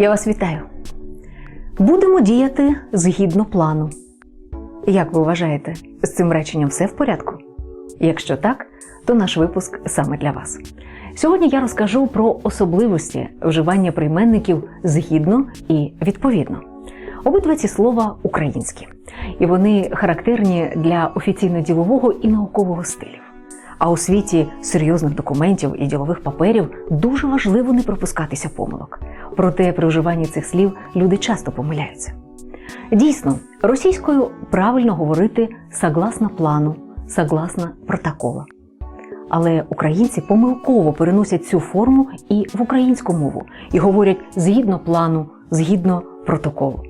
Я вас вітаю. Будемо діяти згідно плану. Як ви вважаєте, з цим реченням все в порядку? Якщо так, то наш випуск саме для вас. Сьогодні я розкажу про особливості вживання прийменників згідно і відповідно. Обидва ці слова українські, і вони характерні для офіційно-ділового і наукового стилів. А у світі серйозних документів і ділових паперів дуже важливо не пропускатися помилок. Проте при вживанні цих слів люди часто помиляються. Дійсно, російською правильно говорити согласно плану, согласно протокола. Але українці помилково переносять цю форму і в українську мову і говорять згідно плану, згідно протоколу.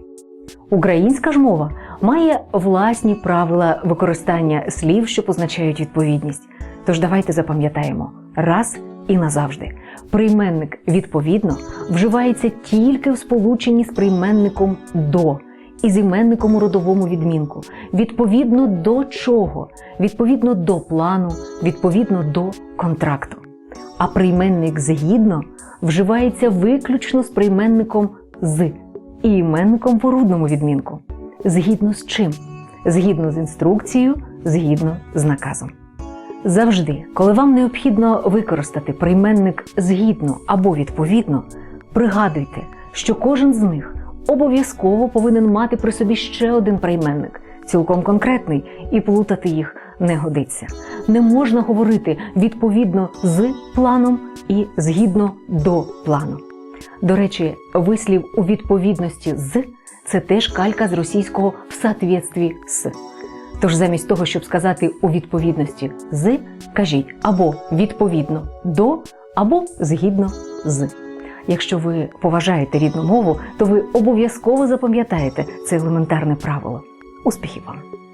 Українська ж мова має власні правила використання слів, що позначають відповідність. Тож давайте запам'ятаємо раз і назавжди. Прийменник відповідно вживається тільки в сполученні з прийменником до і з іменником у родовому відмінку. Відповідно до чого? Відповідно до плану, відповідно до контракту. А прийменник згідно вживається виключно з прийменником з і іменником в орудному відмінку. Згідно з чим? Згідно з інструкцією, згідно з наказом. Завжди, коли вам необхідно використати прийменник згідно або відповідно, пригадуйте, що кожен з них обов'язково повинен мати при собі ще один прийменник, цілком конкретний, і плутати їх не годиться. Не можна говорити відповідно з планом і згідно до плану. До речі, вислів у відповідності з це теж калька з російського в соответстві з. Тож замість того, щоб сказати у відповідності з, кажіть або відповідно до, або згідно з. Якщо ви поважаєте рідну мову, то ви обов'язково запам'ятаєте це елементарне правило. Успіхів вам!